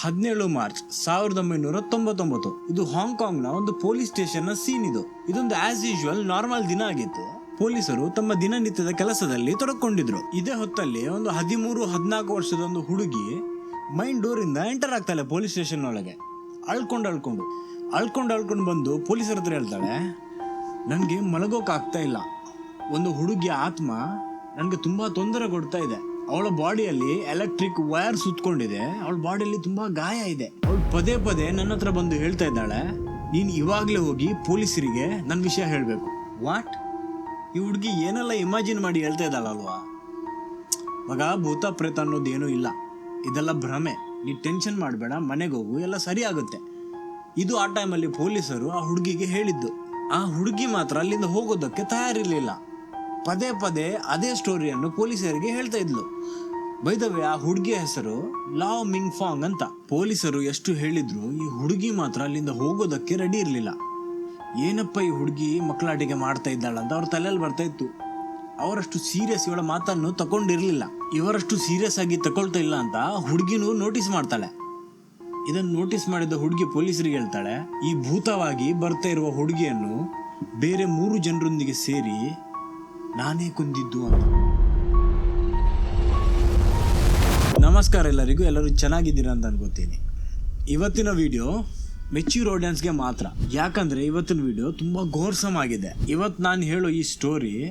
ಹದಿನೇಳು ಮಾರ್ಚ್ ಸಾವಿರದ ಒಂಬೈನೂರ ತೊಂಬತ್ತೊಂಬತ್ತು. ಇದು ನ ಒಂದು ಪೊಲೀಸ್ ಸ್ಟೇಷನ್ನ ಸೀನ್ ಇದು. ಇದೊಂದು ಆಸ್ ಯೂಶುವಲ್ ನಾರ್ಮಲ್ ದಿನ ಆಗಿತ್ತು. ಪೊಲೀಸರು ತಮ್ಮ ದಿನನಿತ್ಯದ ಕೆಲಸದಲ್ಲಿ ತೊಡಕೊಂಡಿದ್ರು. ಇದೇ ಹೊತ್ತಲ್ಲಿ ಒಂದು ಹದಿಮೂರು, ಹದಿನಾಲ್ಕು ವರ್ಷದ ಒಂದು ಹುಡುಗಿ ಮೈನ್ ಡೋರ್ ಇಂದ ಎಂಟರ್ ಆಗ್ತಾಳೆ ಪೊಲೀಸ್ ಸ್ಟೇಷನ್ ಒಳಗೆ. ಅಳ್ಕೊಂಡು ಅಳ್ಕೊಂಡು. ಅಳ್ಕೊಂಡು ಅಳ್ಕೊಂಡು ಬಂದು ಪೊಲೀಸರ ಹತ್ರ ಹೇಳ್ತಾಳೆ, ನನಗೆ ಮಲಗೋಕೆ ಆಗ್ತಾ ಇಲ್ಲ. ಒಂದು ಹುಡುಗಿಯ ಆತ್ಮ ನನಗೆ ತುಂಬಾ ತೊಂದರೆ ಕೊಡ್ತಾ ಇದೆ. ಅವಳ ಬಾಡಿಯಲ್ಲಿ ಎಲೆಕ್ಟ್ರಿಕ್ ವೈರ್ ಸುತ್ಕೊಂಡಿದೆ. ಅವಳ ಬಾಡಿಯಲ್ಲಿ ತುಂಬಾ ಗಾಯ ಇದೆ. ಅವಳು ಪದೇ ಪದೇ ನನ್ನ ಹತ್ರ ಬಂದು ಹೇಳ್ತಾ ಇದ್ದಾಳೆ. ನೀನು ಇವಾಗಲೇ ಹೋಗಿ ಪೊಲೀಸರಿಗೆ ನನ್ನ ವಿಷಯ ಹೇಳಬೇಕು. ವಾಟ್ ಈ ಹುಡುಗಿ ಏನೆಲ್ಲ ಇಮ್ಯಾಜಿನ್ ಮಾಡಿ ಹೇಳ್ತಾ ಇದ್ದಾಳಲ್ವಾ? ಮಗ, ಭೂತ, ಪ್ರೇತ ಅನ್ನೋದು ಏನೂ ಇಲ್ಲ. ಇದೆಲ್ಲ ಭ್ರಮೆ. ನೀ ಟೆನ್ಷನ್ ಮಾಡಬೇಡ, ಮನೆಗೆ ಹೋಗು, ಎಲ್ಲ ಸರಿ ಆಗುತ್ತೆ. ಇದು ಆ ಟೈಮಲ್ಲಿ ಪೊಲೀಸರು ಆ ಹುಡುಗಿಗೆ ಹೇಳಿದ್ದು. ಆ ಹುಡುಗಿ ಮಾತ್ರ ಅಲ್ಲಿಂದ ಹೋಗೋದಕ್ಕೆ ತಯಾರಿರ್ಲಿಲ್ಲ. ಪದೇ ಪದೇ ಅದೇ ಸ್ಟೋರಿಯನ್ನು ಪೊಲೀಸರಿಗೆ ಹೇಳ್ತಾ ಇದ್ಲು. ಬೈದವೆ ಆ ಹುಡುಗಿಯ ಹೆಸರು ಲಾವ್ ಮಿಂಗ್ ಫಾಂಗ್ ಅಂತ. ಪೊಲೀಸರು ಎಷ್ಟು ಹೇಳಿದ್ರು ಈ ಹುಡುಗಿ ಮಾತ್ರ ಅಲ್ಲಿಂದ ಹೋಗೋದಕ್ಕೆ ರೆಡಿ ಇರಲಿಲ್ಲ. ಏನಪ್ಪ ಈ ಹುಡುಗಿ ಮಕ್ಕಳಾಟಿಗೆ ಮಾಡ್ತಾ ಇದ್ದಾಳಂತ ಅವ್ರ ತಲೆಯಲ್ಲಿ ಬರ್ತಾ ಇತ್ತು. ಅವರಷ್ಟು ಸೀರಿಯಸ್ ಇವಳ ಮಾತನ್ನು ತಗೊಂಡಿರ್ಲಿಲ್ಲ ಇವರಷ್ಟು ಸೀರಿಯಸ್ ಆಗಿ ತಗೊಳ್ತಾ ಇಲ್ಲ ಅಂತ ಹುಡುಗಿನೂ ನೋಟಿಸ್ ಮಾಡ್ತಾಳೆ. ಇದನ್ನು ನೋಟಿಸ್ ಮಾಡಿದ ಹುಡುಗಿ ಪೊಲೀಸರಿಗೆ ಹೇಳ್ತಾಳೆ, ಈ ಭೂತವಾಗಿ ಬರ್ತಾ ಇರುವ ಹುಡುಗಿಯನ್ನು ಬೇರೆ ಮೂರು ಜನರೊಂದಿಗೆ ಸೇರಿ ನಾನೇ ಕುಂದಿದ್ದು ಅಂತ. ನಮಸ್ಕಾರ ಎಲ್ಲರಿಗೂ, ಎಲ್ಲರೂ ಚೆನ್ನಾಗಿದ್ದೀರಾ ಅಂತ ಅನ್ಕೋತೀನಿ. ಇವತ್ತಿನ ವಿಡಿಯೋ ಮೆಚ್ಯೂರ್ ಆಡಿಯನ್ಸ್ಗೆ ಮಾತ್ರ. ಯಾಕಂದರೆ ಇವತ್ತಿನ ವಿಡಿಯೋ ತುಂಬ ಘೋರ್ಸಮ್ ಆಗಿದೆ ಇವತ್ತು ನಾನು ಹೇಳೋ ಈ story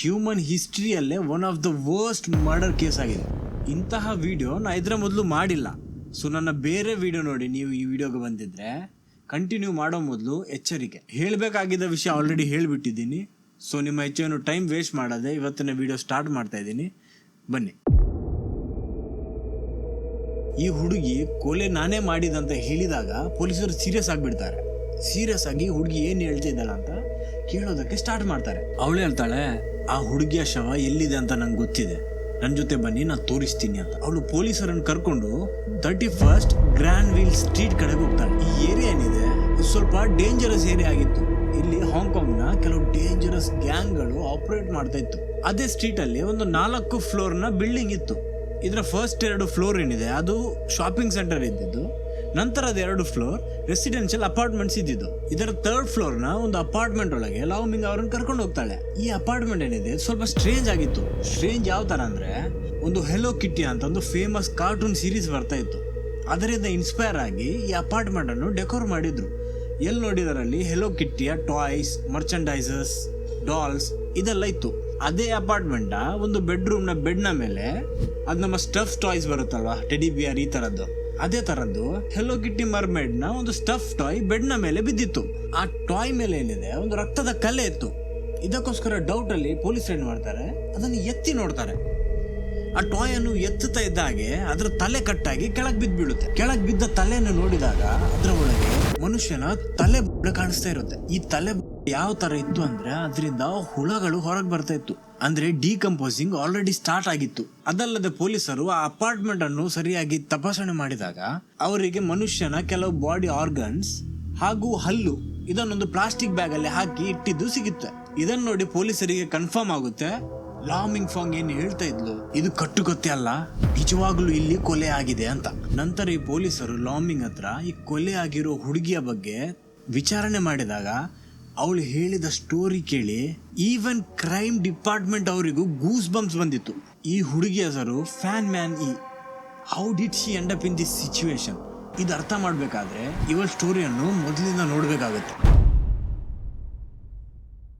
human ಹಿಸ್ಟ್ರಿಯಲ್ಲೇ one of the worst murder case ಆಗಿದೆ. ಇಂತಹ ವಿಡಿಯೋ ನಾ ಇದರ ಮೊದಲು ಮಾಡಿಲ್ಲ. ಸೊ ನನ್ನ ಬೇರೆ ವಿಡಿಯೋ ನೋಡಿ ನೀವು ಈ ವಿಡಿಯೋಗೆ ಬಂದಿದ್ರೆ ಕಂಟಿನ್ಯೂ ಮಾಡೋ ಮೊದಲು ಎಚ್ಚರಿಕೆ. ಹೇಳಬೇಕಾಗಿದ್ದ ವಿಷಯ ಆಲ್ರೆಡಿ ಹೇಳಿಬಿಟ್ಟಿದ್ದೀನಿ. ಸೊ ನಿಮ್ಮ ಹೆಚ್ಚೇನು ಟೈಮ್ ವೇಸ್ಟ್ ಮಾಡದೆ ಇವತ್ತಿನ ವಿಡಿಯೋ ಸ್ಟಾರ್ಟ್ ಮಾಡ್ತಾ ಇದ್ದೀನಿ. ಬನ್ನಿ. ಈ ಹುಡುಗಿ ಕೊಲೆ ನಾನೇ ಮಾಡಿದಂತ ಹೇಳಿದಾಗ ಪೊಲೀಸರು ಸೀರಿಯಸ್ ಆಗಿಬಿಡ್ತಾರೆ. ಸೀರಿಯಸ್ ಆಗಿ ಹುಡುಗಿ ಏನು ಹೇಳ್ತಿದ್ದಾಳ ಅಂತ ಕೇಳೋದಕ್ಕೆ ಸ್ಟಾರ್ಟ್ ಮಾಡ್ತಾರೆ. ಅವಳು ಹೇಳ್ತಾಳೆ, ಆ ಹುಡುಗಿಯ ಶವ ಎಲ್ಲಿದೆ ಅಂತ ನಂಗೆ ಗೊತ್ತಿದೆ. ನನ್ನ ಜೊತೆ ಬನ್ನಿ, ನಾನು ತೋರಿಸ್ತೀನಿ ಅಂತ. ಅವಳು ಪೊಲೀಸರನ್ನು ಕರ್ಕೊಂಡು thirty first Granville street ಕಡೆಗೆ ಹೋಗ್ತಾಳೆ. ಈ ಏರಿಯಾ ಏನಿದೆ? ಸ್ವಲ್ಪ ಡೇಂಜರಸ್ ಏರಿಯಾ ಆಗಿತ್ತು. ಇಲ್ಲಿ ಹಾಂಗ್ಕಾಂಗ್ನ ಕೆಲವು ಡೇಂಜರಸ್ ಗ್ಯಾಂಗ್ಗಳು ಆಪರೇಟ್ ಮಾಡ್ತಾ ಇತ್ತು. ಅದೇ ಸ್ಟ್ರೀಟ್ ಅಲ್ಲಿ ಒಂದು ನಾಲ್ಕು ಫ್ಲೋರ್ನ ಬಿಲ್ಡಿಂಗ್ ಇತ್ತು. ಇದರ ಫಸ್ಟ್ ಎರಡು ಫ್ಲೋರ್ ಏನಿದೆ, ಅದು ಶಾಪಿಂಗ್ ಸೆಂಟರ್ ಇದ್ದಿದ್ದು. ನಂತರದ ಎರಡು ಫ್ಲೋರ್ ರೆಸಿಡೆನ್ಷಿಯಲ್ ಅಪಾರ್ಟ್ಮೆಂಟ್ಸ್ ಇದ್ದಿದ್ದು. ಇದರ ಥರ್ಡ್ ಫ್ಲೋರ್ನ ಒಂದು ಅಪಾರ್ಟ್ಮೆಂಟ್ ಒಳಗೆ ಲಾವಮಿಂಗ್ ಅವರನ್ನು ಕರ್ಕೊಂಡು ಹೋಗ್ತಾಳೆ. ಈ ಅಪಾರ್ಟ್ಮೆಂಟ್ ಏನಿದೆ ಸ್ವಲ್ಪ ಸ್ಟ್ರೇಂಜ್ ಆಗಿತ್ತು. ಸ್ಟ್ರೇಂಜ್ ಯಾವ ಥರ ಅಂದ್ರೆ, ಒಂದು ಹೆಲೋ ಕಿಟ್ಟಿ ಅಂತ ಒಂದು ಫೇಮಸ್ ಕಾರ್ಟೂನ್ ಸೀರೀಸ್ ಬರ್ತಾ ಇತ್ತು. ಅದರಿಂದ ಇನ್ಸ್ಪೈರ್ ಆಗಿ ಈ ಅಪಾರ್ಟ್ಮೆಂಟ್ ಅನ್ನು ಡೆಕೋರ್ ಮಾಡಿದ್ರು. ಎಲ್ಲಿ ನೋಡಿದರಲ್ಲಿ ಹೆಲೋ ಕಿಟ್ಟಿಯ ಟಾಯ್ಸ್ ಮರ್ಚಂಡೈಸಸ್ ಡಾಲ್ಸ್ ಇದೆಲ್ಲ ಇತ್ತು. ಅದೇ ಅಪಾರ್ಟ್ಮೆಂಟ್ ಒಂದು ಬೆಡ್ರೂಮ್ನ ನ ಬೆಡ್ನ ಮೇಲೆ ಅದು ನಮ್ಮ ಸ್ಟಫ್ ಟಾಯ್ಸ್ ಬರುತ್ತಲ್ವಾ ಟೆಡಿ ಬಿಯರ್ ಈ ತರದ್ದು. ಅದೇ ತರದ್ದು ಹೆಲೋ ಕಿಟ್ಟಿ ಮರ್ಮೇಡ್ನ ಒಂದು ಸ್ಟಫ್ ಟಾಯ್ ಬೆಡ್ನ ಮೇಲೆ ಬಿದ್ದಿತ್ತು. ಆ ಟಾಯ್ ಮೇಲೆ ಏನಿದೆ, ಒಂದು ರಕ್ತದ ಕಲೆ ಇತ್ತು. ಇದಕ್ಕೋಸ್ಕರ ಡೌಟ್ ಅಲ್ಲಿ ಪೊಲೀಸ್ ಏನ್ ಮಾಡ್ತಾರೆ, ಅದನ್ನು ಎತ್ತಿ ನೋಡ್ತಾರೆ. ಆ ಟಾಯ್ ಅನ್ನು ಎತ್ತುತ್ತಾ ಇದ್ದಾಗೆ ಅದ್ರ ತಲೆ ಕಟ್ಟಾಗಿ ಕೆಳಗೆ ಬಿದ್ದು ಬೀಳುತ್ತೆ ಕೆಳಗೆ ಬಿದ್ದ ತಲೆಯನ್ನು ನೋಡಿದಾಗ ಅದರ ಒಳಗೆ ಮನುಷ್ಯನ ತಲೆ ಕಾಣಿಸ್ತಾ ಇರುತ್ತೆ. ಈ ತಲೆ ಯಾವ ತರ ಇತ್ತು ಅಂದ್ರೆ ಅದರಿಂದ ಹುಳಗಳು ಹೊರಗೆ ಬರ್ತಾ ಇತ್ತು. ಅಂದ್ರೆ ಡಿಕಂಪೋಸಿಂಗ್ ಆಲ್ರೆಡಿ ಸ್ಟಾರ್ಟ್ ಆಗಿತ್ತು. ಅದಲ್ಲದೆ ಪೊಲೀಸರು ಆ ಅಪಾರ್ಟ್ಮೆಂಟ್ ಅನ್ನು ಸರಿಯಾಗಿ ತಪಾಸಣೆ ಮಾಡಿದಾಗ ಅವರಿಗೆ ಮನುಷ್ಯನ ಕೆಲವು ಬಾಡಿ ಆರ್ಗನ್ಸ್ ಹಾಗೂ ಹಲ್ಲು ಇದನ್ನೊಂದು ಪ್ಲಾಸ್ಟಿಕ್ ಬ್ಯಾಗ್ ಅಲ್ಲಿ ಹಾಕಿ ಇಟ್ಟಿದ್ದು ಸಿಗುತ್ತೆ. ಇದನ್ನ ನೋಡಿ ಪೊಲೀಸರಿಗೆ ಕನ್ಫರ್ಮ್ ಆಗುತ್ತೆ. ಲಾಮಿಂಗ್ ಫಾಂಗ್ ಏನು ಹೇಳ್ತಾ ಇದ್ಲು? ಇದು ಕಟ್ಟುಕತ್ತೆ ಅಲ್ಲ. ನಿಜವಾಗ್ಲೂ ಇಲ್ಲಿ ಕೊಲೆ ಆಗಿದೆ ಅಂತ. ನಂತರ ಈ ಪೊಲೀಸರು ಲಾಮಿಂಗ್ ಹತ್ರ ಈ ಕೊಲೆ ಆಗಿರೋ ಹುಡುಗಿಯ ಬಗ್ಗೆ ವಿಚಾರಣೆ ಮಾಡಿದಾಗ ಅವಳು ಹೇಳಿದ ಸ್ಟೋರಿ ಕೇಳಿ ಈವನ್ ಕ್ರೈಮ್ ಡಿಪಾರ್ಟ್ಮೆಂಟ್ ಅವರಿಗೂ ಗೂಸ್ ಬಂಪ್ಸ್ ಬಂದಿತ್ತು. ಈ ಹುಡುಗಿ ಹೆಸರು Fan Man Yee how did she end up in this situation ಇದು ಅರ್ಥ ಮಾಡಬೇಕಾದ್ರೆ ಇವಳ ಸ್ಟೋರಿಯನ್ನು ಮೊದಲಿಂದ ನೋಡ್ಬೇಕಾಗುತ್ತೆ.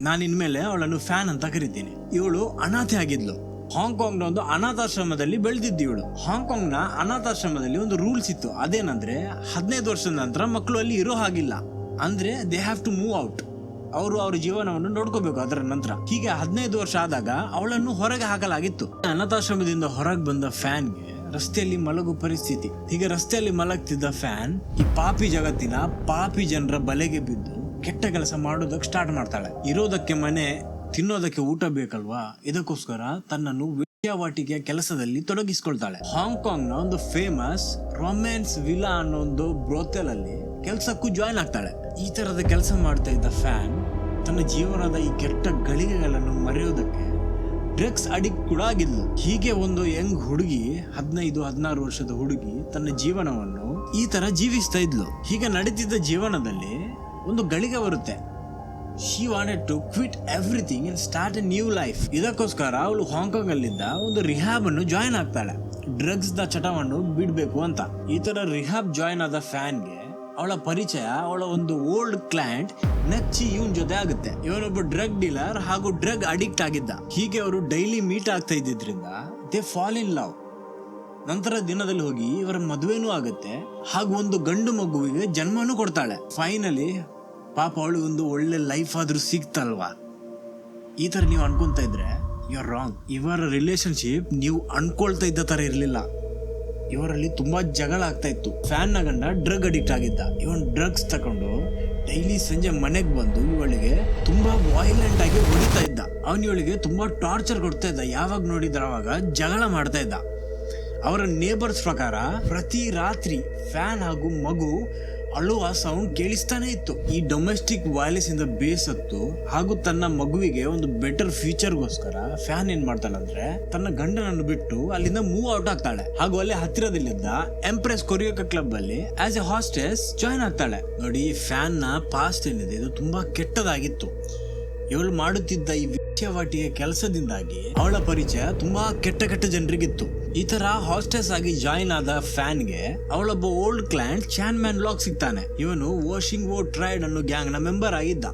ನಾನು ಇನ್ಮೇಲೆ ಅವಳನ್ನು ಫ್ಯಾನ್ ಅಂತ ಕರಿತೀನಿ. ಇವಳು ಅನಾಥೆ ಆಗಿದ್ಲು. ಹಾಂಗ್ಕಾಂಗ್ನ ಒಂದು ಅನಾಥಾಶ್ರಮದಲ್ಲಿ ಬೆಳೆದಿದ್ದು ಇವಳು. ಹಾಂಗ್ಕಾಂಗ್ನ ಅನಾಥಾಶ್ರಮದಲ್ಲಿ ಒಂದು ರೂಲ್ಸ್ ಇತ್ತು. ಅದೇನಂದ್ರೆ ಹದಿನೈದು ವರ್ಷದ ನಂತರ ಮಕ್ಕಳು ಅಲ್ಲಿ ಇರೋ ಹಾಗಿಲ್ಲ. ಅಂದ್ರೆ they have to move out ಅವರು ಅವ್ರ ಜೀವನವನ್ನು ನೋಡ್ಕೋಬೇಕು ಅದರ ನಂತರ. ಹೀಗೆ ಹದಿನೈದು ವರ್ಷ ಆದಾಗ ಅವಳನ್ನು ಹೊರಗೆ ಹಾಕಲಾಗಿತ್ತು. ಅನಾಥಾಶ್ರಮದಿಂದ ಹೊರಗೆ ಬಂದ ಫ್ಯಾನ್ಗೆ ರಸ್ತೆಯಲ್ಲಿ ಮಲಗು ಪರಿಸ್ಥಿತಿ. ಹೀಗೆ ರಸ್ತೆಯಲ್ಲಿ ಮಲಗ್ತಿದ್ದ ಫ್ಯಾನ್ ಈ ಪಾಪಿ ಜಗತ್ತಿನ ಪಾಪಿ ಜನರ ಬಲೆಗೆ ಬಿದ್ದು ಕೆಟ್ಟ ಕೆಲಸ ಮಾಡೋದಕ್ಕೆ ಸ್ಟಾರ್ಟ್ ಮಾಡ್ತಾಳೆ. ಇರೋದಕ್ಕೆ ಮನೆ, ತಿನ್ನೋದಕ್ಕೆ ಊಟ ಬೇಕಲ್ವಾ? ಇದಕ್ಕೋಸ್ಕರ ತನ್ನನ್ನು ವಿದ್ಯಾವಾಟಿಕೆಯ ಕೆಲಸದಲ್ಲಿ ತೊಡಗಿಸ್ಕೊಳ್ತಾಳೆ. ಹಾಂಗ್ಕಾಂಗ್ನ ಒಂದು ಫೇಮಸ್ ರೊಮ್ಯಾನ್ಸ್ ವಿಲಾ ಅನ್ನೋ ಒಂದು ಬ್ರೋತೆಲ್ ಅಲ್ಲಿ ಕೆಲಸಕ್ಕೂ ಜಾಯ್ನ್ ಆಗ್ತಾಳೆ. ಈ ತರದ ಕೆಲಸ ಮಾಡ್ತಾ ಇದ್ದ ಫ್ಯಾನ್ ತನ್ನ ಜೀವನದ ಈ ಕೆಟ್ಟ ಗಳಿಗೆಗಳನ್ನು ಮರೆಯೋದಕ್ಕೆ ಡ್ರಗ್ಸ್ ಅಡಿಕ್ಟ್ ಕೂಡ ಆಗಿದ್ಲು. ಹೀಗೆ ಒಂದು ಯಂಗ್ ಹುಡುಗಿ, ಹದಿನೈದು, ಹದಿನಾರು ವರ್ಷದ ಹುಡುಗಿ ತನ್ನ ಜೀವನವನ್ನು ಈ ತರ ಜೀವಿಸ್ತಾ ಇದ್ಲು. ಹೀಗೆ ನಡೀತಿದ್ದ ಜೀವನದಲ್ಲಿ ಒಂದು ಗಳಿಗೆ ಬರುತ್ತೆ. She wanted to quit everything in start a new life ಇದಕ್ಕೋಸ್ಕರ ಅವಳು ಹಾಂಗ್ಕಾಂಗ್ ಅಲ್ಲಿಂದ ಒಂದು ರಿಹಾಬ್ ಅನ್ನು ಜಾಯಿನ್ ಆಗ್ತಾಳೆ. ಡ್ರಗ್ಸ್ ದ ಚಟವನ್ನು ಬಿಡಬೇಕು ಅಂತ. ಈ ತರ ರಿಹಾಬ್ ಜಾಯ್ನ್ ಆದ ಫ್ಯಾನ್ಗೆ ಅವಳ ಪರಿಚಯ, ಅವಳ ಒಂದು ಓಲ್ಡ್ ಕ್ಲೈಂಟ್ ನಚ್ಚಿ ಇವನ್ ಜೊತೆ ಆಗುತ್ತೆ. ಇವನೊಬ್ಬ ಡ್ರಗ್ ಡೀಲರ್ ಹಾಗೂ ಡ್ರಗ್ ಅಡಿಕ್ಟ್ ಆಗಿದ್ದ. ಹೀಗೆ ಅವರು ಡೈಲಿ ಮೀಟ್ ಆಗ್ತಾ ಇದ್ದಿದ್ರಿಂದ ದೇ ಫಾಲ್ ಇನ್ ಲವ್ ನಂತರ ದಿನದಲ್ಲಿ ಹೋಗಿ ಇವರ ಮದುವೆನೂ ಆಗುತ್ತೆ. ಹಾಗೂ ಒಂದು ಗಂಡು ಮಗುವಿಗೆ ಜನ್ಮನೂ ಕೊಡ್ತಾಳೆ. ಫೈನಲಿ ಪಾಪ ಅವಳಿಗೊಂದು ಒಳ್ಳೆ ಲೈಫ್ ಆದ್ರೂ ಸಿಗ್ತಲ್ವಾ? ಈ ಥರ ನೀವು ಅನ್ಕೊಂತ ಇದ್ರೆ ಯು ಆರ್ ರಾಂಗ್ ಇವರ ರಿಲೇಶನ್ಶಿಪ್ ನೀವು ಅನ್ಕೊಳ್ತಾ ಇದ್ದ ತರ ಇರಲಿಲ್ಲ. ಇವರಲ್ಲಿ ತುಂಬಾ ಜಗಳ ಆಗ್ತಾ ಇತ್ತು. ಫ್ಯಾನ್ನ ಗಂಡ ಡ್ರಗ್ ಅಡಿಕ್ಟ್ ಆಗಿದ್ದ. ಇವನ್ ಡ್ರಗ್ಸ್ ತಕೊಂಡು ಡೈಲಿ ಸಂಜೆ ಮನೆಗೆ ಬಂದು ಇವಳಿಗೆ ತುಂಬಾ ವಾಯ್ಲೆಂಟ್ ಆಗಿ ಹೊಡಿತಾ ಇದ್ದ. ಅವನ್ ಇವಳಿಗೆ ತುಂಬಾ ಟಾರ್ಚರ್ ಕೊಡ್ತಾ ಇದ್ದ. ಯಾವಾಗ ನೋಡಿದ್ರ ಅವಾಗ ಜಗಳ ಮಾಡ್ತಾ ಇದ್ದ. ಅವರ ನೇಬರ್ಸ್ ಪ್ರಕಾರ ಪ್ರತಿ ರಾತ್ರಿ ಫ್ಯಾನ್ ಹಾಗೂ ಮಗು ಅಳುವ ಸೌಂಡ್ ಕೇಳಿಸ್ತಾನೆ ಇತ್ತು. ಈ ಡೊಮೆಸ್ಟಿಕ್ ವೈಲೆನ್ಸ್ ಇಂದ ಬೇಸತ್ತು, ಹಾಗೂ ತನ್ನ ಮಗುವಿಗೆ ಒಂದು ಬೆಟರ್ ಫ್ಯೂಚರ್ಗೋಸ್ಕರ ಫ್ಯಾನ್ ಏನ್ ಮಾಡ್ತಾಳಂದ್ರೆ ತನ್ನ ಗಂಡನನ್ನು ಬಿಟ್ಟು ಅಲ್ಲಿಂದ ಮೂವ್ ಔಟ್ ಆಗ್ತಾಳೆ. ಹಾಗೂ ಅಲ್ಲಿ ಹತ್ತಿರದಲ್ಲಿದ್ದ ಎಂಪ್ರೆಸ್ ಕೊರಿಯೋಕ ಕ್ಲಬ್ ಅಲ್ಲಿ ಆಸ್ ಎ ಹಾಸ್ಟೆಸ್ ಜಾಯ್ನ್ ಆಗ್ತಾಳೆ. ನೋಡಿ ಫ್ಯಾನ್ನ ಪಾಸ್ಟ್ ಏನಿದೆ, ಇದು ತುಂಬಾ ಕೆಟ್ಟದಾಗಿತ್ತು. ಇವಳು ಮಾಡುತ್ತಿದ್ದ ಈ ವೇಶ್ಯಾವಾಟಿಯ ಕೆಲಸದಿಂದಾಗಿ ಅವಳ ಪರಿಚಯ ತುಂಬಾ ಕೆಟ್ಟ ಕೆಟ್ಟ ಜನರಿಗಿತ್ತು. ಈ ತರ ಹಾಸ್ಟೆಸ್ ಆಗಿ ಜಾಯಿನ್ ಆದ ಫ್ಯಾನ್ಗೆ ಅವಳೊಬ್ಬ old client Chan Man Lok ಸಿಗ್ತಾನೆ. ಇವನು ವಾಷಿಂಗ್ ವೋ ಟ್ರೈಡ್ ಅನ್ನೋ ಗ್ಯಾಂಗ್ನ ಮೆಂಬರ್ ಆಗಿದ್ದ.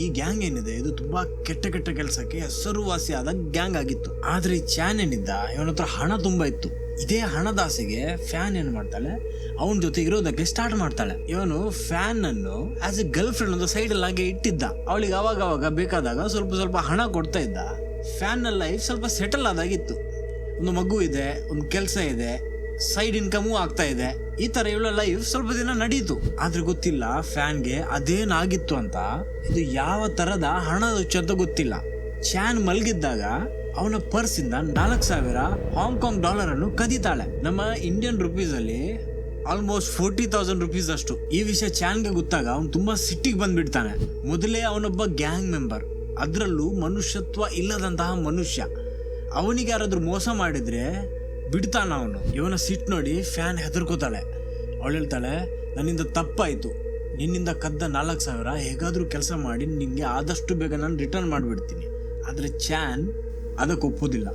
ಈ ಗ್ಯಾಂಗ್ ಏನಿದೆ, ಇದು ತುಂಬಾ ಕೆಟ್ಟ ಕೆಟ್ಟ ಕೆಲಸಕ್ಕೆ ಹೆಸರುವಾಸಿಯಾದ ಗ್ಯಾಂಗ್ ಆಗಿತ್ತು. ಆದ್ರೆ ಈ ಚಾನ್ ಏನಿದ್ದ ಇವನ ಹತ್ರ ಹಣ ತುಂಬಾ ಇತ್ತು. ಇದೇ ಹಣದಾಸೆಗೆ ಫ್ಯಾನ್ ಏನು ಮಾಡ್ತಾಳೆ? ಅವನ ಜೊತೆ ಇರೋದಕ್ಕೆ ಸ್ಟಾರ್ಟ್ ಮಾಡ್ತಾಳೆ. ಇವನು ಫ್ಯಾನ್ ಅನ್ನು ಆಸ್ ಎ ಗರ್ಲ್ ಫ್ರೆಂಡ್ ಒಂದು ಸೈಡ್ ಹಾಗೆ ಇಟ್ಟಿದ್ದ. ಅವಳಿಗೆ ಅವಾಗ ಅವಾಗ ಬೇಕಾದಾಗ ಸ್ವಲ್ಪ ಸ್ವಲ್ಪ ಹಣ ಕೊಡ್ತಾ ಇದ್ದ. ಫ್ಯಾನ್ನ ಲೈಫ್ ಸ್ವಲ್ಪ ಸೆಟಲ್ ಆದಾಗಿತ್ತು. ಒಂದು ಮಗು ಇದೆ, ಒಂದು ಕೆಲಸ ಇದೆ ಸೈಡ್ ಇನ್ಕಮು ಆಗ್ತಾ ಇದೆ. ಈ ತರ ಇವಳ ಲೈಫ್ ಸ್ವಲ್ಪ ದಿನ ನಡೀತು. ಆದ್ರೆ ಗೊತ್ತಿಲ್ಲ ಫ್ಯಾನ್ಗೆ ಅದೇನಾಗಿತ್ತು ಅಂತ. ಇದು ಯಾವ ತರದ ಹಣದ ಅಂತ ಗೊತ್ತಿಲ್ಲ. ಚಾನ್ ಮಲಗಿದ್ದಾಗ ಅವನ ಪರ್ಸ್ ಇಂದ ನಾಲ್ಕು ಸಾವಿರ ಹಾಂಗ್ಕಾಂಗ್ ಡಾಲರ್ ಅನ್ನು ಕದೀತಾಳೆ. ನಮ್ಮ ಇಂಡಿಯನ್ ರುಪೀಸ್ ಅಲ್ಲಿ ಆಲ್ಮೋಸ್ಟ್ ಫೋರ್ಟಿ ತೌಸಂಡ್ ರುಪೀಸ್ ಅಷ್ಟು. ಈ ವಿಷಯ ಚಾನ್ಗೆ ಗೊತ್ತಾಗ ಅವನು ತುಂಬಾ ಸಿಟ್ಟಿಗೆ ಬಂದ್ಬಿಡ್ತಾನೆ. ಮೊದಲೇ ಅವನೊಬ್ಬ ಗ್ಯಾಂಗ್ ಮೆಂಬರ್ ಅದರಲ್ಲೂ ಮನುಷ್ಯತ್ವ ಇಲ್ಲದಂತಹ ಮನುಷ್ಯ. ಅವನಿಗೆ ಯಾರಾದರೂ ಮೋಸ ಮಾಡಿದ್ರೆ ಬಿಡ್ತಾನ ಅವನು. ಇವನ ಸಿಟ್ಟು ನೋಡಿ ಫ್ಯಾನ್ ಹೆದರ್ಕೋತಾಳೆ. ಅವಳು ಹೇಳ್ತಾಳೆ, ನನ್ನಿಂದ ತಪ್ಪಾಯಿತು. ನಿನ್ನಿಂದ ಕದ್ದ ನಾಲ್ಕು ಸಾವಿರ, ಹೇಗಾದರೂ ಕೆಲಸ ಮಾಡಿ ನಿಮಗೆ ಆದಷ್ಟು ಬೇಗ ನಾನು ರಿಟರ್ನ್ ಮಾಡಿಬಿಡ್ತೀನಿ. ಆದರೆ ಚಾನ್ ಅದಕ್ಕೆ ಒಪ್ಪೋದಿಲ್ಲ.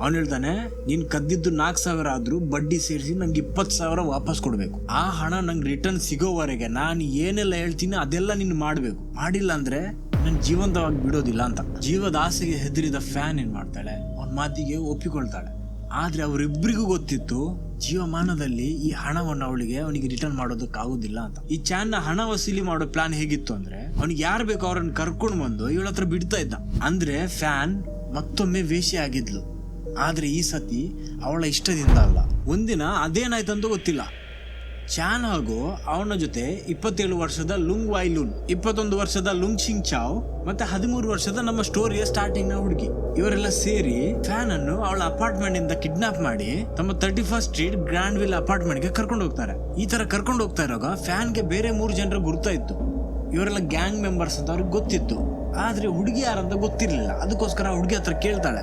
ಅವನು ಹೇಳ್ತಾನೆ ನೀನು ಕದ್ದಿದ್ದು ನಾಲ್ಕು ಸಾವಿರ ಆದರೂ ಬಡ್ಡಿ ಸೇರಿಸಿ ನಂಗೆ ಇಪ್ಪತ್ತು ಸಾವಿರ ವಾಪಸ್ ಕೊಡಬೇಕು. ಆ ಹಣ ನಂಗೆ ರಿಟರ್ನ್ ಸಿಗೋವರೆಗೆ ನಾನು ಏನೆಲ್ಲ ಹೇಳ್ತೀನಿ ಅದೆಲ್ಲ ನೀನು ಮಾಡಬೇಕು. ಮಾಡಿಲ್ಲ ಅಂದರೆ ನನ್ನ ಜೀವಂತವಾಗಿ ಬಿಡೋದಿಲ್ಲ ಅಂತ. ಜೀವದ ಆಸೆಗೆ ಹೆದರಿದ ಫ್ಯಾನ್ ಏನು ಮಾಡ್ತಾಳೆ? ಅವನ ಮಾತಿಗೆ ಒಪ್ಪಿಕೊಳ್ತಾಳೆ. ಆದರೆ ಅವರಿಬ್ಬರಿಗೂ ಗೊತ್ತಿತ್ತು ಜೀವಮಾನದಲ್ಲಿ ಈ ಹಣವನ್ನು ಅವಳಿಗೆ ಅವನಿಗೆ ರಿಟರ್ನ್ ಮಾಡೋದಕ್ಕಾಗೋದಿಲ್ಲ ಅಂತ. ಈ ಚಾನ್ನ ಹಣ ವಸೂಲಿ ಮಾಡೋ ಪ್ಲಾನ್ ಹೇಗಿತ್ತು ಅಂದ್ರೆ, ಅವನಿಗೆ ಯಾರು ಬೇಕೋ ಅವ್ರನ್ನ ಕರ್ಕೊಂಡು ಬಂದು ಇವಳ ಹತ್ರ ಬಿಡ್ತಾ ಇದ್ದ. ಅಂದ್ರೆ ಫ್ಯಾನ್ ಮತ್ತೊಮ್ಮೆ ವೇಷಿ ಆಗಿದ್ಲು. ಆದ್ರೆ ಈ ಸತಿ ಅವಳ ಇಷ್ಟದಿಂದ ಅಲ್ಲ. ಒಂದಿನ ಅದೇನಾಯ್ತು ಅಂತ ಗೊತ್ತಿಲ್ಲ. ಚಾನ್ ಹಾಗೂ ಅವನ ಜೊತೆ ಇಪ್ಪತ್ತೇಳು ವರ್ಷದ ಲುಂಗ್ ವೈಲುನ್ ಇಪ್ಪತ್ತೊಂದು ವರ್ಷದ ಲುಂಗ್ ಶಿಂಗ್ ಚಾವ್, ಮತ್ತೆ ಹದಿಮೂರು ವರ್ಷದ ನಮ್ಮ ಸ್ಟೋರಿಯ ಸ್ಟಾರ್ಟಿಂಗ್ನ ಹುಡುಗಿ. ಇವರೆಲ್ಲ ಸೇರಿ ಫ್ಯಾನ್ ಅನ್ನು ಅವಳ ಅಪಾರ್ಟ್ಮೆಂಟ್ ಇಂದ ಕಿಡ್ನಾಪ್ ಮಾಡಿ ತಮ್ಮ thirty first street Granville ಅಪಾರ್ಟ್ಮೆಂಟ್ಗೆ ಕರ್ಕೊಂಡು ಹೋಗ್ತಾರೆ ಈ ತರ ಕರ್ಕೊಂಡು ಹೋಗ್ತಾ ಇರುವಾಗ ಫ್ಯಾನ್ಗೆ ಬೇರೆ ಮೂರು ಜನರ ಗುರ್ತಾ ಇತ್ತು ಇವರೆಲ್ಲ ಗ್ಯಾಂಗ್ ಮೆಂಬರ್ಸ್ ಅಂತ ಅವ್ರಿಗೆ ಗೊತ್ತಿತ್ತು. ಆದರೆ ಹುಡುಗಿ ಯಾರಂತ ಗೊತ್ತಿರಲಿಲ್ಲ. ಅದಕ್ಕೋಸ್ಕರ ಹುಡುಗಿ ಹತ್ರ ಕೇಳ್ತಾಳೆ.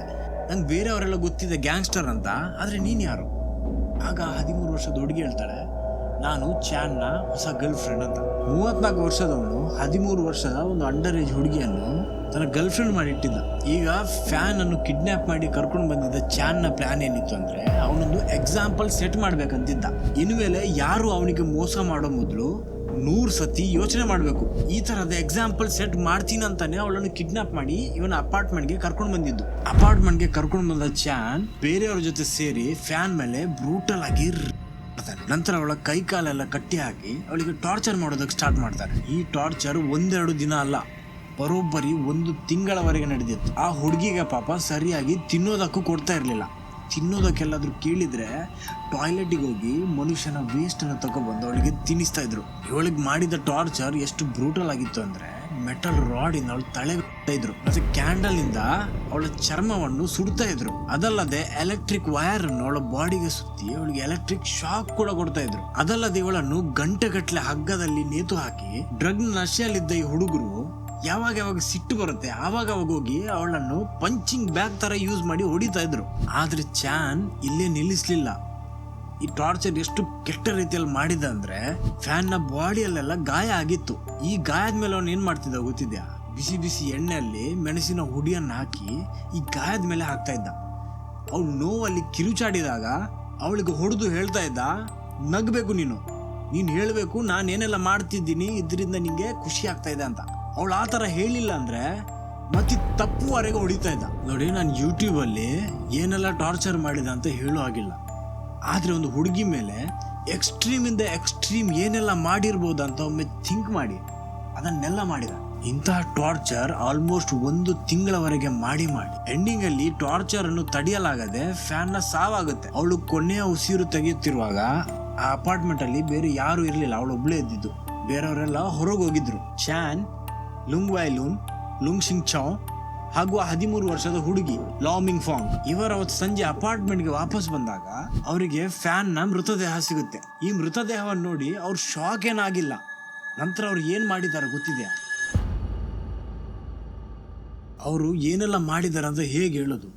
ನಂಗೆ ಬೇರೆಯವರೆಲ್ಲ ಗೊತ್ತಿದೆ ಗ್ಯಾಂಗ್ಸ್ಟರ್ ಅಂತ, ಆದರೆ ನೀನು ಯಾರು? ಆಗ ಹದಿಮೂರು ವರ್ಷದ ಹುಡುಗಿ ಹೇಳ್ತಾಳೆ, ನಾನು ಚಾನ್ನ ಹೊಸ ಗರ್ಲ್ ಫ್ರೆಂಡ್ ಅಂತ. ಮೂವತ್ನಾಲ್ಕು ವರ್ಷದವನು, ಹದಿಮೂರು ವರ್ಷದ ಒಂದು ಅಂಡರ್ ಏಜ್ ಹುಡುಗಿಯನ್ನು ತನ್ನ ಗರ್ಲ್ ಫ್ರೆಂಡ್ ಮಾಡಿ ಇಟ್ಟಿದ್ದ. ಈಗ ಫ್ಯಾನ್ ಅನ್ನು ಕಿಡ್ನಾಪ್ ಮಾಡಿ ಕರ್ಕೊಂಡು ಬಂದಿದ್ದ ಚಾನ್ನ ಪ್ಲಾನ್ ಏನಿತ್ತು ಅಂದ್ರೆ, ಅವನೊಂದು ಎಕ್ಸಾಂಪಲ್ ಸೆಟ್ ಮಾಡ್ಬೇಕಂತಿದ್ದ. ಇನ್ಮೇಲೆ ಯಾರು ಅವನಿಗೆ ಮೋಸ ಮಾಡೋ ಮೊದಲು ನೂರು ಸತಿ ಯೋಚನೆ ಮಾಡಬೇಕು. ಈ ತರದ ಎಕ್ಸಾಂಪಲ್ ಸೆಟ್ ಮಾಡ್ತೀನಿ ಅಂತಾನೆ ಅವಳನ್ನು ಕಿಡ್ನಾಪ್ ಮಾಡಿ ಇವನ ಅಪಾರ್ಟ್ಮೆಂಟ್ಗೆ ಕರ್ಕೊಂಡು ಬಂದಿದ್ದು. ಅಪಾರ್ಟ್ಮೆಂಟ್ಗೆ ಕರ್ಕೊಂಡು ಬಂದ ಚಾನ್ ಬೇರೆಯವ್ರ ಜೊತೆ ಸೇರಿ ಫ್ಯಾನ್ ಮೇಲೆ ಬ್ರೂಟಲ್ ಆಗಿ ಮಾಡ್ತಾನೆ. ನಂತರ ಅವಳ ಕೈ ಕಾಲೆಲ್ಲ ಕಟ್ಟಿ ಹಾಕಿ ಅವಳಿಗೆ ಟಾರ್ಚರ್ ಮಾಡೋದಕ್ಕೆ ಸ್ಟಾರ್ಟ್ ಮಾಡ್ತಾರೆ ಈ ಟಾರ್ಚರ್ ಒಂದೆರಡು ದಿನ ಅಲ್ಲ, ಬರೋಬ್ಬರಿ ಒಂದು ತಿಂಗಳವರೆಗೆ ನಡೆದಿತ್ತು. ಆ ಹುಡುಗಿಗೆ ಪಾಪ ಸರಿಯಾಗಿ ತಿನ್ನೋದಕ್ಕೂ ಕೊಡ್ತಾ ಇರಲಿಲ್ಲ. ತಿನ್ನೋದಕ್ಕೆಲ್ಲಾದರೂ ಕೇಳಿದ್ರೆ ಟಾಯ್ಲೆಟಿಗೆ ಹೋಗಿ ಮನುಷ್ಯನ ವೇಸ್ಟ್ ಅನ್ನು ತಗೊಬಂದು ಅವಳಿಗೆ ತಿನ್ನಿಸ್ತಾ ಇದ್ರು. ಇವಳಿಗೆ ಮಾಡಿದ ಟಾರ್ಚರ್ ಎಷ್ಟು ಬ್ರೂಟಲ್ ಆಗಿತ್ತು ಅಂದ್ರೆ ಮೆಟಲ್ ರಾಡ್ ಇಂದ ಅವಳು ಬಿಡ್ತಾ ಇದ್ರು. ಮತ್ತೆ ಕ್ಯಾಂಡಲ್ ಇಂದ ಅವಳ ಚರ್ಮವನ್ನು ಸುಡ್ತಾ ಇದ್ರು. ಅದಲ್ಲದೆ ಎಲೆಕ್ಟ್ರಿಕ್ ವೈರ್ ಅನ್ನು ಅವಳ ಬಾಡಿಗೆ ಸುತ್ತಿ ಅವಳಿಗೆ ಎಲೆಕ್ಟ್ರಿಕ್ ಶಾಕ್ ಕೂಡ ಕೊಡ್ತಾ ಇದ್ರು. ಅದಲ್ಲದೆ ಇವಳನ್ನು ಗಂಟೆಗಟ್ಟಲೆ ಹಗ್ಗದಲ್ಲಿ ನೇತು ಹಾಕಿ ಡ್ರಗ್ ನಶೆಯಲ್ಲಿದ್ದ ಈ ಹುಡುಗರು ಯಾವಾಗ ಯಾವಾಗ ಸಿಟ್ಟು ಬರುತ್ತೆ, ಆವಾಗ ಅವಾಗ ಹೋಗಿ ಅವಳನ್ನು ಪಂಚಿಂಗ್ ಬ್ಯಾಗ್ ತರ ಯೂಸ್ ಮಾಡಿ ಹೊಡಿತಾ ಇದ್ರು. ಆದ್ರೆ ಚಾನ್ ಇಲ್ಲೇ ನಿಲ್ಲಿಸ್ಲಿಲ್ಲ. ಈ ಟಾರ್ಚರ್ ಎಷ್ಟು ಕೆಟ್ಟ ರೀತಿಯಲ್ಲಿ ಮಾಡಿದ ಅಂದ್ರೆ ಫ್ಯಾನ್ನ ಬಾಡಿಯಲ್ಲೆಲ್ಲ ಗಾಯ ಆಗಿತ್ತು. ಈ ಗಾಯದ ಮೇಲೆ ಅವನು ಏನ್ ಮಾಡ್ತಿದ್ದ ಗೊತ್ತಿದ್ಯಾ? ಬಿಸಿ ಬಿಸಿ ಎಣ್ಣೆಯಲ್ಲಿ ಮೆಣಸಿನ ಹುಡಿಯನ್ನು ಹಾಕಿ ಈ ಗಾಯದ ಮೇಲೆ ಹಾಕ್ತಾ ಇದ್ದ. ಅವಳು ನೋವಲ್ಲಿ ಕಿರುಚಾಡಿದಾಗ ಅವಳಿಗೆ ಹೊಡೆದು ಹೇಳ್ತಾ ಇದ್ದ, ನಗ್ಬೇಕು ನೀನು. ನೀನು ಹೇಳಬೇಕು, ನಾನು ಏನೆಲ್ಲ ಮಾಡ್ತಿದ್ದೀನಿ, ಇದರಿಂದ ನಿಂಗೆ ಖುಷಿ ಆಗ್ತಾ ಇದೆ ಅಂತ. ಅವಳು ಆ ಥರ ಹೇಳಿಲ್ಲ ಅಂದ್ರೆ ಮತ್ತೆ ತಪ್ಪುವರೆಗೆ ಹೊಡಿತಾ ಇದ್ದ. ನೋಡಿ, ನಾನು ಯೂಟ್ಯೂಬಲ್ಲಿ ಏನೆಲ್ಲ ಟಾರ್ಚರ್ ಮಾಡಿದ ಅಂತ ಹೇಳೋ ಆಗಿಲ್ಲ ಆದರೆ ಒಂದು ಹುಡುಗಿ ಮೇಲೆ ಎಕ್ಸ್ಟ್ರೀಮಿಂದ ಎಕ್ಸ್ಟ್ರೀಮ್ ಏನೆಲ್ಲ ಮಾಡಿರ್ಬೋದು ಅಂತ ಒಮ್ಮೆ ಥಿಂಕ್ ಮಾಡಿ. ಅದನ್ನೆಲ್ಲ ಮಾಡಿದ. ಇಂತಹ ಟಾರ್ಚರ್ ಆಲ್ಮೋಸ್ಟ್ ಒಂದು ತಿಂಗಳವರೆಗೆ ಮಾಡಿ ಮಾಡಿ. ಎಂಡಿಂಗ್ ಅಲ್ಲಿ ಟಾರ್ಚರ್ ಅನ್ನು ತಡೆಯಲಾಗದೆ ಫ್ಯಾನ್ನ ಸಾವಾಗುತ್ತೆ. ಅವಳು ಕೊನೆಯ ಉಸಿರು ತೆಗೆಯುತ್ತಿರುವಾಗ ಆ ಅಪಾರ್ಟ್ಮೆಂಟ್ ಅಲ್ಲಿ ಬೇರೆ ಯಾರು ಇರಲಿಲ್ಲ. ಅವಳು ಒಬ್ಳೇ ಇದ್ದಿದ್ದು. ಬೇರೆಯವರೆಲ್ಲ ಹೊರಗೆ ಹೋಗಿದ್ರು. ಚಾನ್ ಲುಂಗ್ ವೈಲೂನ್ ಲುಂಗ್ ಸಿಂಗ್ ಚೌ ಹಾಗೂ ಹದಿಮೂರು ವರ್ಷದ ಹುಡುಗಿ ಲಾಮಿಂಗ್ ಫಾಂಗ್ ಇವರ ಅವತ್ತು ಸಂಜೆ ಅಪಾರ್ಟ್ಮೆಂಟ್ಗೆ ವಾಪಸ್ ಬಂದಾಗ ಅವರಿಗೆ ಫ್ಯಾನ್ನ ಮೃತದೇಹ ಸಿಗುತ್ತೆ. ಈ ಮೃತದೇಹವನ್ನು ನೋಡಿ ಅವ್ರು ಶಾಕ್ ಏನಾಗಿಲ್ಲ. ನಂತರ ಅವ್ರು ಏನ್ ಮಾಡಿದ್ದಾರೆ ಗೊತ್ತಿದೆಯಾ? ಅವರು ಏನೆಲ್ಲ ಮಾಡಿದ್ದಾರೆ ಅಂತ ಹೇಗೆ ಹೇಳೋದು?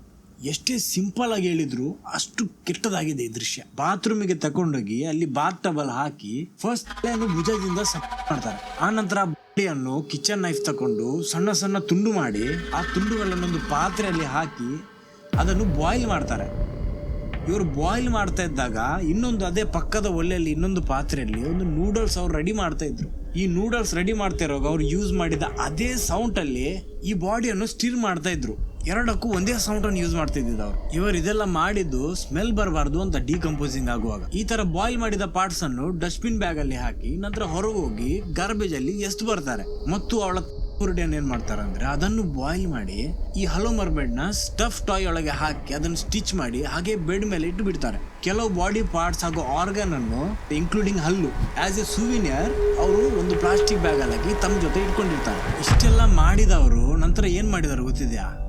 ಎಷ್ಟೇ ಸಿಂಪಲ್ ಆಗಿ ಹೇಳಿದ್ರು ಅಷ್ಟು ಕೆಟ್ಟದಾಗಿದೆ ಈ ದೃಶ್ಯ. ಬಾತ್ರೂಮಿಗೆ ತಕೊಂಡೋಗಿ ಅಲ್ಲಿ ಬಾತ್ ಟಬಲ್ ಹಾಕಿ ಫಸ್ಟ್ ಭುಜದಿಂದ ಸಪ್ ಮಾಡ್ತಾರೆ. ಆ ನಂತರ ಬಾಡಿಯನ್ನು ಕಿಚನ್ ನೈಫ್ ತಗೊಂಡು ಸಣ್ಣ ಸಣ್ಣ ತುಂಡು ಮಾಡಿ ಆ ತುಂಡುಗಳನ್ನೊಂದು ಪಾತ್ರೆಯಲ್ಲಿ ಹಾಕಿ ಅದನ್ನು ಬಾಯ್ಲ್ ಮಾಡ್ತಾರೆ. ಇವರು ಬಾಯ್ಲ್ ಮಾಡ್ತಾ ಇದ್ದಾಗ ಇನ್ನೊಂದು ಅದೇ ಪಕ್ಕದ ಒಲೆಯಲ್ಲಿ ಇನ್ನೊಂದು ಪಾತ್ರೆಯಲ್ಲಿ ಒಂದು ನೂಡಲ್ಸ್ ಅವ್ರು ರೆಡಿ ಮಾಡ್ತಾ ಇದ್ರು. ಈ ನೂಡಲ್ಸ್ ರೆಡಿ ಮಾಡ್ತಾ ಇರೋವಾಗ ಅವ್ರು ಯೂಸ್ ಮಾಡಿದ ಅದೇ ಸೌಂಡ್ ಅಲ್ಲಿ ಈ ಬಾಡಿಯನ್ನು ಸ್ಟಿರ್ ಮಾಡ್ತಾ ಇದ್ರು. ಎರಡಕ್ಕೂ ಒಂದೇ ಸೌಂಡ್ ಅನ್ನು ಯೂಸ್ ಮಾಡ್ತಾ ಅವರು. ಇವರು ಇದೆಲ್ಲ ಮಾಡಿದ್ದು ಸ್ಮೆಲ್ ಬರಬಾರ್ದು ಅಂತ ಡಿಕಂಪೋಸಿಂಗ್ ಆಗುವಾಗ. ಈ ತರ ಬಾಯ್ಲ್ ಮಾಡಿದ ಪಾರ್ಟ್ಸ್ ಅನ್ನು ಡಸ್ಟ್ಬಿನ್ ಬ್ಯಾಗ್ ಅಲ್ಲಿ ಹಾಕಿ, ನಂತರ ಹೊರಗೆ ಹೋಗಿ ಗಾರ್ಬೇಜ್ ಅಲ್ಲಿ ಎಷ್ಟು ಬರ್ತಾರೆ. ಮತ್ತು ಅವಳ ಕುರುಡಿಯನ್ನು ಏನ್ ಮಾಡ್ತಾರೆ ಅಂದ್ರೆ, ಅದನ್ನು ಬಾಯ್ಲ್ ಮಾಡಿ, ಈ ಹಲೋ ಮರ್ಬೆಡ್ನ ಸ್ಟಫ್ ಟಾಯ್ ಒಳಗೆ ಹಾಕಿ ಅದನ್ನು ಸ್ಟಿಚ್ ಮಾಡಿ, ಹಾಗೆ ಬೆಡ್ ಮೇಲೆ ಇಟ್ಟು ಬಿಡ್ತಾರೆ. ಕೆಲವು ಬಾಡಿ ಪಾರ್ಟ್ಸ್ ಹಾಗೂ ಆರ್ಗನ್ ಅನ್ನು ಇನ್ಕ್ಲೂಡಿಂಗ್ ಹಲ್ಲು ಆಸ್ ಎ ಸೂವಿನಿಯರ್ ಅವರು ಒಂದು ಪ್ಲಾಸ್ಟಿಕ್ ಬ್ಯಾಗ್ ಅಲ್ಲಿ ತಮ್ಮ ಜೊತೆ ಇಟ್ಕೊಂಡಿರ್ತಾರೆ. ಇಷ್ಟೆಲ್ಲ ಮಾಡಿದವರು ನಂತರ ಏನ್ ಮಾಡಿದಾರೆ ಗೊತ್ತಿದ್ಯಾ?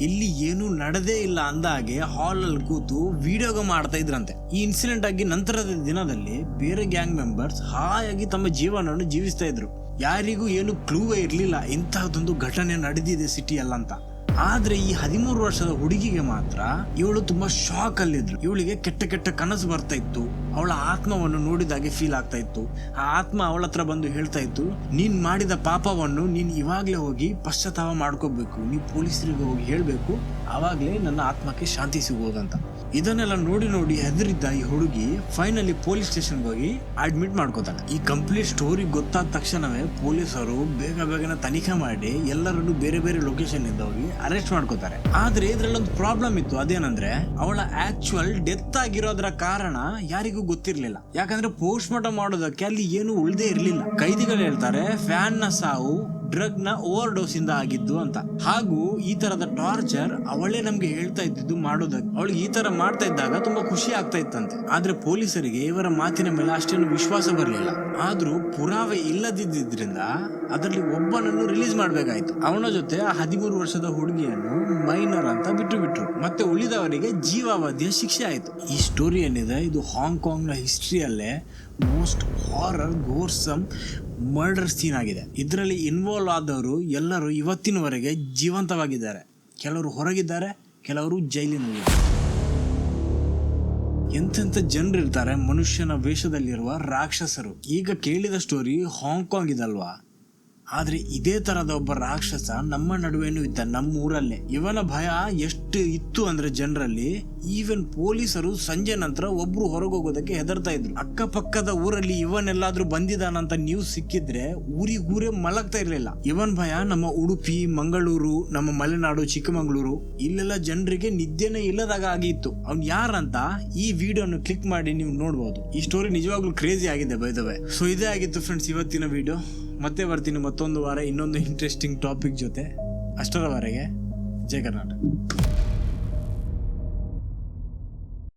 ಇಲ್ಲಿ ಏನು ನಡೆದೇ ಇಲ್ಲ ಅಂದಾಗೆ ಹಾಲ್ ಅಲ್ಲಿ ಕೂತು ವಿಡಿಯೋಗೆ ಮಾಡ್ತಾ ಇದ್ರಂತೆ. ಈ ಇನ್ಸಿಡೆಂಟ್ ಆಗಿ ನಂತರದ ದಿನದಲ್ಲಿ ಬೇರೆ ಗ್ಯಾಂಗ್ ಮೆಂಬರ್ಸ್ ಹಾಯಾಗಿ ತಮ್ಮ ಜೀವನವನ್ನು ಜೀವಿಸ್ತಾ ಇದ್ರು. ಯಾರಿಗೂ ಏನು ಕ್ಲೂವೇ ಇರಲಿಲ್ಲ. ಇಂತಹದೊಂದು ಘಟನೆ ನಡೆದಿದೆ ಸಿಟಿಯಲ್ಲ ಅಂತ ಆದ್ರೆ ಈ ಹದಿಮೂರು ವರ್ಷದ ಹುಡುಗಿಗೆ ಮಾತ್ರ ಇವಳು ತುಂಬಾ ಶಾಕ್ ಅಲ್ಲಿದ್ರು ಇವಳಿಗೆ ಕೆಟ್ಟ ಕೆಟ್ಟ ಕನಸು ಬರ್ತಾ ಇತ್ತು. ಅವಳ ಆತ್ಮವನ್ನು ನೋಡಿದಾಗೆ ಫೀಲ್ ಆಗ್ತಾ ಇತ್ತು. ಆ ಆತ್ಮ ಅವಳ ಹತ್ರ ಬಂದು ಹೇಳ್ತಾ ಇತ್ತು, ನೀನ್ ಮಾಡಿದ ಪಾಪವನ್ನು ನೀನ್ ಇವಾಗ್ಲೇ ಹೋಗಿ ಪಶ್ಚಾತ್ತಾಪ ಮಾಡ್ಕೋಬೇಕು. ನೀ ಪೊಲೀಸರಿಗೆ ಹೋಗಿ ಹೇಳ್ಬೇಕು. ಅವಾಗ್ಲೇ ನನ್ನ ಆತ್ಮಕ್ಕೆ ಶಾಂತಿ ಸಿಗುವುದಂತ ಇದನ್ನೆಲ್ಲ ನೋಡಿ ನೋಡಿ ಹೆದರಿದ್ದ ಈ ಹುಡುಗಿ ಫೈನಲಿ ಪೊಲೀಸ್ ಸ್ಟೇಷನ್ಗೆ ಹೋಗಿ ಅಡ್ಮಿಟ್ ಮಾಡ್ಕೋತಾಳೆ. ಈ ಕಂಪ್ಲೀಟ್ ಸ್ಟೋರಿ ಗೊತ್ತಾದ ತಕ್ಷಣವೇ ಪೊಲೀಸರು ಬೇಗ ಬೇಗನೆ ತನಿಖೆ ಮಾಡಿ ಎಲ್ಲರನ್ನು ಬೇರೆ ಬೇರೆ ಲೊಕೇಶನ್ ಇಂದ ಹೋಗಿ ಅರೆಸ್ಟ್ ಮಾಡ್ಕೋತಾರೆ. ಆದ್ರೆ ಇದ್ರಲ್ಲೊಂದು ಪ್ರಾಬ್ಲಮ್ ಇತ್ತು. ಅದೇನಂದ್ರೆ, ಅವಳ ಆಕ್ಚುಯಲ್ ಡೆತ್ ಆಗಿರೋದ್ರ ಕಾರಣ ಯಾರಿಗೂ ಗೊತ್ತಿರ್ಲಿಲ್ಲ. ಯಾಕಂದ್ರೆ ಪೋಸ್ಟ್ ಮಾರ್ಟಮ್ ಮಾಡೋದಕ್ಕೆ ಅಲ್ಲಿ ಏನು ಉಳ್ದೇ ಇರ್ಲಿಲ್ಲ. ಕೈದಿಗಳು ಹೇಳ್ತಾರೆ ಫ್ಯಾನ್ನ ಸಾವು ಡ್ರಗ್ನ ಓವರ್ ಡೋಸ್ ಇಂದ ಆಗಿದ್ದು ಅಂತ. ಹಾಗೂ ಈ ತರದ ಟಾರ್ಚರ್ ಅವಳೇ ನಮ್ಗೆ ಹೇಳ್ತಾ ಇದ್ದಿದ್ದು ಮಾಡೋದಕ್ಕೆ. ಅವಳಿಗೆ ಈ ತರ ಮಾಡ್ತಾ ಇದ್ದಾಗ ತುಂಬಾ ಖುಷಿ ಆಗ್ತಾ ಇತ್ತಂತೆ. ಆದ್ರೆ ಪೊಲೀಸರಿಗೆ ಇವರ ಮಾತಿನ ಮೇಲೆ ಅಷ್ಟೇನು ವಿಶ್ವಾಸ ಬರಲಿಲ್ಲ. ಆದ್ರೂ ಪುರಾವೆ ಇಲ್ಲದಿದ್ದರಿಂದ ಅದರಲ್ಲಿ ಒಬ್ಬನನ್ನು ರಿಲೀಸ್ ಮಾಡಬೇಕಾಯ್ತು. ಅವನ ಜೊತೆ ಆ ಹದಿಮೂರು ವರ್ಷದ ಹುಡುಗಿಯನ್ನು ಮೈನರ್ ಅಂತ ಬಿಟ್ಟು ಬಿಟ್ರು ಮತ್ತೆ ಉಳಿದವರಿಗೆ ಜೀವಾವಧಿಯ ಶಿಕ್ಷೆ ಆಯ್ತು. ಈ ಸ್ಟೋರಿ ಏನಿದೆ? ಇದು ಹಾಂಗ್ಕಾಂಗ್ನ ಹಿಸ್ಟ್ರಿಯಲ್ಲೇ most horror, gruesome murder scene ಆಗಿದೆ. ಇದರಲ್ಲಿ ಇನ್ವಾಲ್ವ್ ಆದವರು ಎಲ್ಲರೂ ಇವತ್ತಿನವರೆಗೆ ಜೀವಂತವಾಗಿದ್ದಾರೆ. ಕೆಲವರು ಹೊರಗಿದ್ದಾರೆ, ಕೆಲವರು ಜೈಲಿನಲ್ಲಿದ್ದಾರೆ. ಎಂತೆಂಥ ಜನರಿರ್ತಾರೆ ಮನುಷ್ಯನ ವೇಷದಲ್ಲಿರುವ ರಾಕ್ಷಸರು. ಈಗ ಕೇಳಿದ ಸ್ಟೋರಿ ಹಾಂಗ್ಕಾಂಗ್ ಇದಲ್ವಾ? ಆದ್ರೆ ಇದೇ ತರದ ಒಬ್ಬ ರಾಕ್ಷಸ ನಮ್ಮ ನಡುವೆನೂ ಇದ್ದ ನಮ್ಮ ಊರಲ್ಲೇ ಇವನ ಭಯ ಎಷ್ಟು ಇತ್ತು ಅಂದ್ರೆ ಜನರಲ್ಲಿ ಈವನ್ ಪೊಲೀಸರು ಸಂಜೆ ನಂತರ ಒಬ್ರು ಹೊರಗೋಗೋದಕ್ಕೆ ಹೆದರ್ತಾ ಇದ್ರು. ಅಕ್ಕಪಕ್ಕದ ಊರಲ್ಲಿ ಇವನೆಲ್ಲಾದ್ರೂ ಬಂದಿದಾನಂತ ನ್ಯೂಸ್ ಸಿಕ್ಕಿದ್ರೆ ಊರಿಗೂರೇ ಮಲಗ್ತಾ ಇರಲಿಲ್ಲ. ಇವನ್ ಭಯ ನಮ್ಮ ಉಡುಪಿ, ಮಂಗಳೂರು, ನಮ್ಮ ಮಲೆನಾಡು, ಚಿಕ್ಕಮಗಳೂರು, ಇಲ್ಲೆಲ್ಲ ಜನರಿಗೆ ನಿದ್ದೆನೇ ಇಲ್ಲದಾಗ ಆಗಿತ್ತು. ಅವ್ನು ಯಾರಂತ ಈ ವಿಡಿಯೋನ ಕ್ಲಿಕ್ ಮಾಡಿ ನೀವು ನೋಡ್ಬೋದು. ಈ ಸ್ಟೋರಿ ನಿಜವಾಗ್ಲೂ ಕ್ರೇಜಿ ಆಗಿದೆ ಬೈದವೆ ಸೊ ಇದೇ ಆಗಿತ್ತು ಫ್ರೆಂಡ್ಸ್ ಇವತ್ತಿನ ವಿಡಿಯೋ ಮತ್ತೆ ಬರ್ತೀನಿ ಮತ್ತೊಂದು ವಾರ ಇನ್ನೊಂದು ಇಂಟ್ರೆಸ್ಟಿಂಗ್ ಟಾಪಿಕ್ ಜೊತೆ. ಅಷ್ಟರವರೆಗೆ ಜಯ ಕರ್ನಾಟಕ.